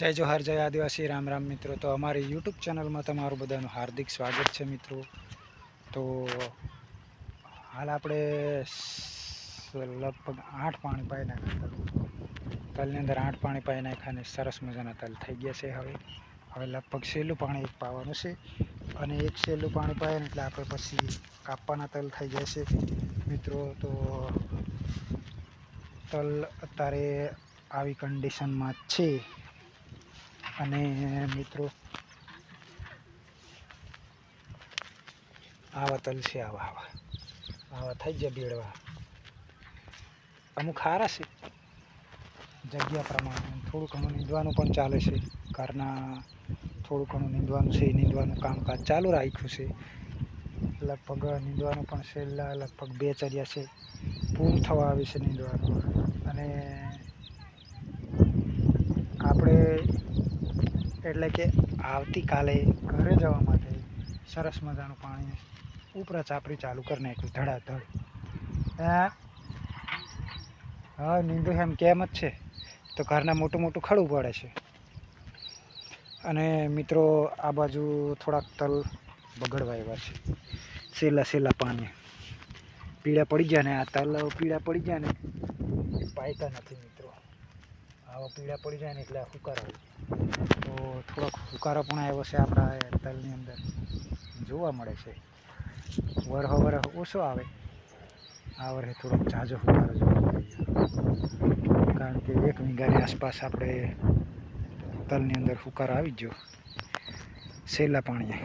જય જોહાર, જય આદિવાસી, રામ રામ મિત્રો. તો અમારી યુટ્યુબ ચેનલમાં તમારું બધાનું હાર્દિક સ્વાગત છે મિત્રો. તો હાલ આપણે લગભગ આઠ પાણી પાઈ નાખ્યા તલની અંદર આઠ પાણી પાઈ નાખ્યા સરસ મજાના તલ થઈ ગયા છે હવે. હવે લગભગ સહેલું પાણી એક પાવાનું છે. અને એક સહેલું પાણી પાય એટલે આપણે પછી કાપવાના તલ થઈ જાય છે મિત્રો. તો તલ અત્યારે આવી કન્ડિશનમાં છે. અને મિત્રો, આવા તલ છે, આવા આવા. આવા થઈ જાય બેડવા. અમુક સારા છે. જગ્યા પ્રમાણે થોડું ઘણું નીંદવાનું પણ ચાલે છે. ઘરના થોડું ઘણું નીંદવાનું છે, નીંદવાનું કામકાજ ચાલુ રાખ્યું છે. લગભગ નીંદવાનું પણ છેલ્લા લગભગ બે ચર્યા છે. પૂરું થવા આવે છે નીંદવાનું. અને આપણે એટલે કે આવતીકાલે ઘરે જવા માટે સરસ મજાનું પાણી ઉપરા ચાપરી ચાલુ કરી નાખ્યું, ધડાધડ. હા? નીંદુ એમ કેમ જ છે. તો ઘરના મોટું મોટું ખડું પડે છે. અને મિત્રો, આ બાજુ થોડાક તલ બગડવા એવા છે. સેલા સેલા પાણી. પીળા પડી ગયા ને, આ તલ પીળા પડી ગયા ને, પાયતા નથી મિત્રો. આવા પીળા પડી જાય ને એટલે હુકારો. તો થોડોક હુકારો પણ આવ્યો છે આપણા તલની અંદર. જોવા મળે છે. વરહો વરહ ઓછો આવે. આ વરહે થોડોક ઝાઝો હુકારો જોવા મળે છે. કારણ કે એક વીઘાની આસપાસ આપણે તલની અંદર હુકારો આવી ગયો. છેલ્લા પાણીએ.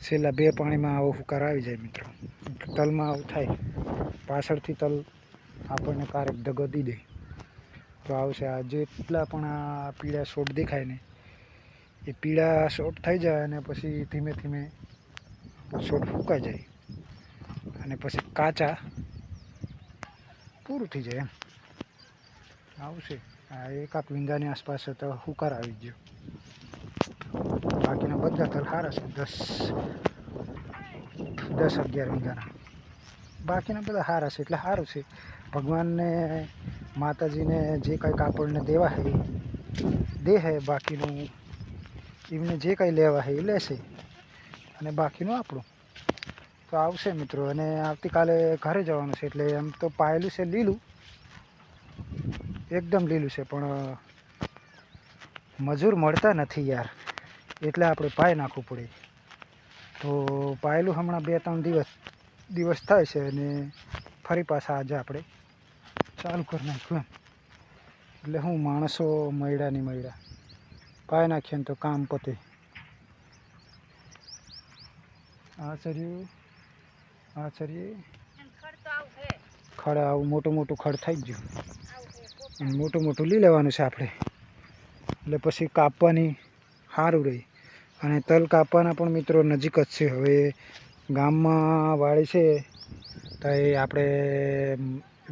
છેલ્લા બે પાણીમાં આવો હુકાર આવી જાય મિત્રો. તલમાં આવું થાય. પાછળથી તલ આપણને કારક દગો દી દે. તો આવશે આ જેટલા પણ આ પીળા શોટ દેખાય ને, એ પીળા શોટ થઈ જાય અને પછી ધીમે ધીમે શોટ ફૂંકાઈ જાય. અને પછી કાચા પૂરું થઈ જાય એમ. આવશે. આ એકાદ વિંધાની આસપાસ તો હુકાર આવી ગયો. બાકીના બધા તલ સારા છે. દસ દસ અગિયાર વિંધાના બાકીના બધા સારા છે. એટલે સારું છે. ભગવાનને માતાજીને જે કંઈ કાપડને દેવા હે, દે હે, બાકીનું એમને જે કંઈ લેવા હે એ લેશે અને બાકીનું આપણું. તો આવશે મિત્રો, અને આવતીકાલે ઘરે જવાનું છે એટલે એમ તો પાયેલું છે લીલું, એકદમ લીલું છે, પણ મજૂર મળતા નથી યાર, એટલે આપણે પાય નાખવું પડે. તો પાયેલું હમણાં બે ત્રણ દિવસ દિવસ થાય છે અને ફરી પાછા આજે આપણે ચાલુ કરી નાખ્યું એમ. એટલે હું માણસો મળ્યા નહીં મળ્યા. પાય નાખીએ ને તો કામ પતે. આ ચર્યું આ ચરીએ ખડ આવું મોટું મોટું ખડ થઈ ગયું. મોટું મોટું લઈ લેવાનું છે આપણે. એટલે પછી કાપવાની સારું રહે. અને તલ કાપવાના પણ મિત્રો નજીક જ છે. હવે ગામમાં વાળી છે તો એ આપણે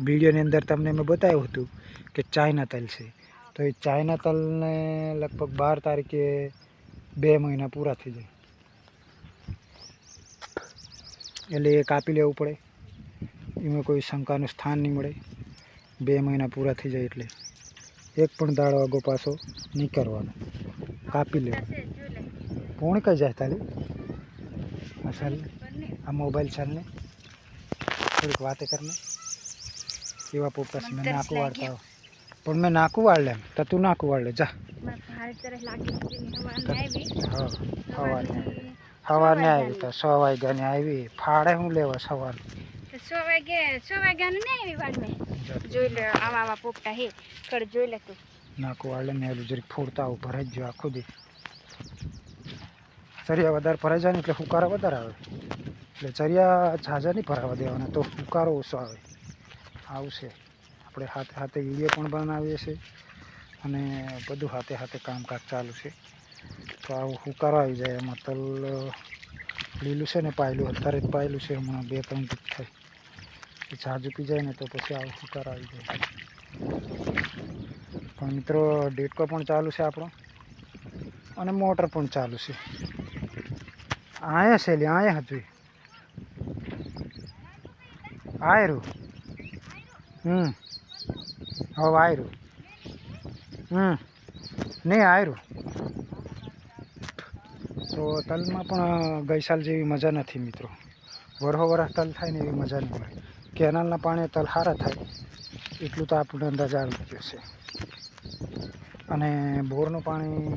વિડીયોની અંદર તમને મેં બતાવ્યું હતું કે ચાઇના તલ છે. તો એ ચાઇના તલને લગભગ બાર તારીખે બે મહિના પૂરા થઈ જાય. એટલે એ કાપી લેવું પડે. એમાં કોઈ શંકાનું સ્થાન નહીં મળે. બે મહિના પૂરા થઈ જાય એટલે. એક પણ દાડો આગો પાછો નહીં કરવાનો. કાપી લેવાનો કોણ કઈ જાય તાલી? આ ચાલ આ મોબાઈલ ચાલને. થોડીક વાતે કરને. કેવા પોપટા છે મેં નાકું વાળતા હો પણ મેં નાકું વાળ લેમ તો તું નાકું વાળ લે જા સવાર સવારને સવારને આવી. તો સો વાગ્યાની આવી. ફાળે હું લેવા સવાર? સો વાગે સો વાગ્યાનું નહીં આવી વાર મેં જોઈ લે આવા આવા પોપટા હે. કડ જોઈ લે તું. નાકું વાળે ને એલું જરીક ફોડતા ઉપર જ જો આખું દી. ચરિયા વધારે ભરાઈ જાય ને એટલે હુકારો વધારે આવે. એટલે ચરિયા ઝાઝા નહીં ભરાવા દેવાના તો હુકારો ઓછો આવે. આવશે. આપણે હાથે હાથે વીડિયો પણ બનાવીએ છીએ અને બધું હાથે હાથે કામકાજ ચાલુ છે. તો આવું હુકારો આવી જાય એમાં. તલ લીલું છે ને પાયેલું, અત્યારે જ પાયેલું છે, હમણાં બે ત્રણ દીક થાય એ ઝાઝું પી જાય ને તો પછી આવું હુકારો આવી જાય. પણ મિત્રો, ડેટકો પણ ચાલુ છે આપણો. અને મોટર પણ ચાલુ છે. આયા છે લે આયા હજુ. આયરું હમ. હવે આયરું. હમ. નહીં આયરું. તો તલમાં પણ ગઈ સાલ જેવી મજા નથી મિત્રો. વરહો વરસ તલ થાય ને એવી મજા નહીં મળે. કેનાલના પાણી તલ સારા થાય. એટલું તો આપણને અંદાજ આવી ગયો છે. અને બોરનું પાણી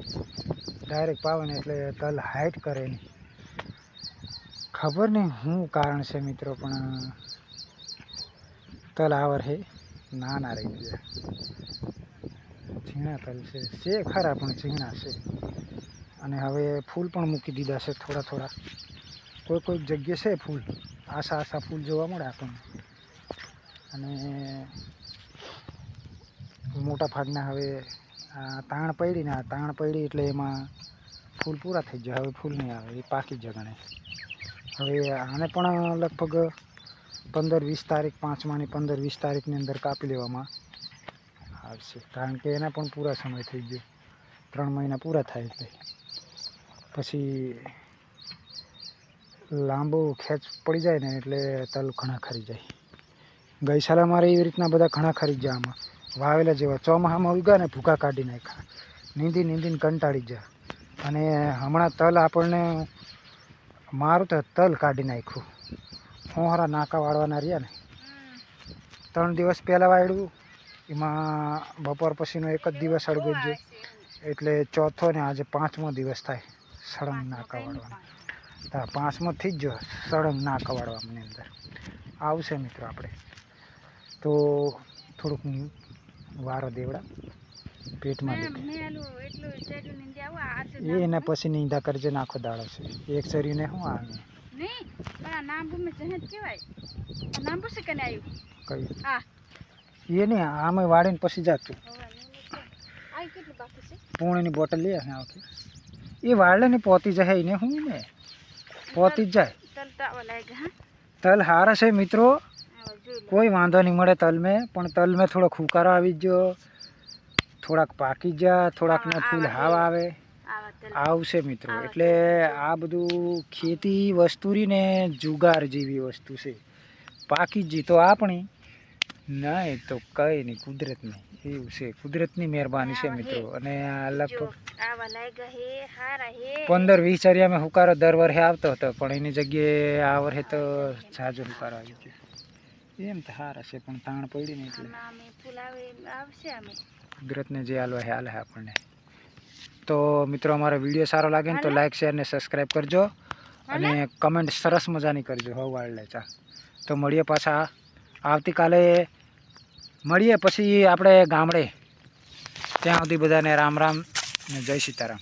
ડાયરેક્ટ પાવે ને એટલે તલ હાઈટ કરે નહીં. ખબર નહીં શું કારણ છે મિત્રો, પણ તલ આવર હે. નાના રહી ગયા. ઝીણા તલ છે. છે ખરા, પણ ઝીણા છે. અને હવે ફૂલ પણ મૂકી દીધા છે થોડા થોડા. કોઈ કોઈક જગ્યા છે ફૂલ? આશા આશા ફૂલ જોવા મળે આપણને. અને મોટા ભાગના હવે આ તાણ પડી ને આ તાણ પડી એટલે એમાં ફૂલ પૂરા થઈ જાય હવે ફૂલ નહીં આવે, એ પાકી જગણે. ગણે હવે આને પણ લગભગ પંદર વીસ તારીખ પાંચમાની પંદર વીસ તારીખની અંદર કાપી લેવામાં આવશે કારણ કે એના પણ પૂરા સમય થઈ ગયો. ત્રણ મહિના પૂરા થાય એટલે. પછી લાંબો ખેંચ પડી જાય ને એટલે તલ ઘણા ખરી જાય. ગઈ સાલ મારે એવી રીતના બધા ઘણા ખરી ગયા આમાં. વાવેલા જેવા ચોમાસામાં ઉગા ને ભૂકા કાઢી નાખ્યા. નીંદી નીંદીને કંટાળી ગયા. અને હમણાં તલ આપણને મારું તો તલ કાઢી નાખ્યું. હોહરા નાકા વાળવાના રહ્યા ને. ત્રણ દિવસ પહેલાં વાળ્યું એમાં બપોર પછીનો એક જ દિવસ અડગો એટલે ચોથો ને આજે પાંચમો દિવસ થાય સળંગ નાકા વાળવાનો. હા પાંચમો થઈ જ જો સળંગ નાકા વાળવાની અંદર. આવશે મિત્રો આપણે. તો થોડુંક વારો દેવડા. પેટમાં દુખે. એ એના પછી નિંદા કરજે નાખો દાડો છે. એક શરીરને શું આવે નહીં પણ આ નાંબુ મેં જહેજ કહેવાય. આ નાંબુ છે કને આવ્યું? કયું હા. એ નહીં આમે વાળીને પછી જાતું આ કેટલું બાકી છે? પૂણીની બોટલ લઈ આવે આવતી. એ વાળે ને પોતી જાય એને શું ને? પોતી જ જાય. તલ તો લાગે હા? તલ હારા છે મિત્રો. લો. કોઈ વાંધો નહીં મળે તલ મેં પણ તલ મેં થોડો ખુકારો આવી ગયો. થોડાક પાકી જા થોડાક ને ફૂલ હાવ આવે. આવશે મિત્રો. એટલે આ બધું ખેતી વસ્તુરી ને જુગાર જેવી વસ્તુ છે. પાકી જી તો આપણી. નહીં તો કઈ નહીં કુદરત નહીં. એવું છે. કુદરતની મહેરબાની છે મિત્રો. અને આ લગભગ હારા પંદર વીસ ચરિયામાં હુકારો દર વર્ષે આવતો હતો પણ એની જગ્યાએ આ વર્ષે તો ઝાઝો હુકારો આવી ગયો. એમ તો સારા છે પણ તાણ પડી ને એટલે. કુદરતને જે હાલવા હાલે આપણને. તો મિત્રો અમારો વીડિયો સારો લાગે ને તો લાઈક શેર ને સબસ્ક્રાઈબ કરજો અને કમેન્ટ સરસ મજાની કરજો. હવ વાળલે ચા. તો મળીએ પાછા. આવતીકાલે મળીએ પછી આપણે ગામડે. ત્યાં સુધી બધાને રામ રામ ને જય સીતારામ.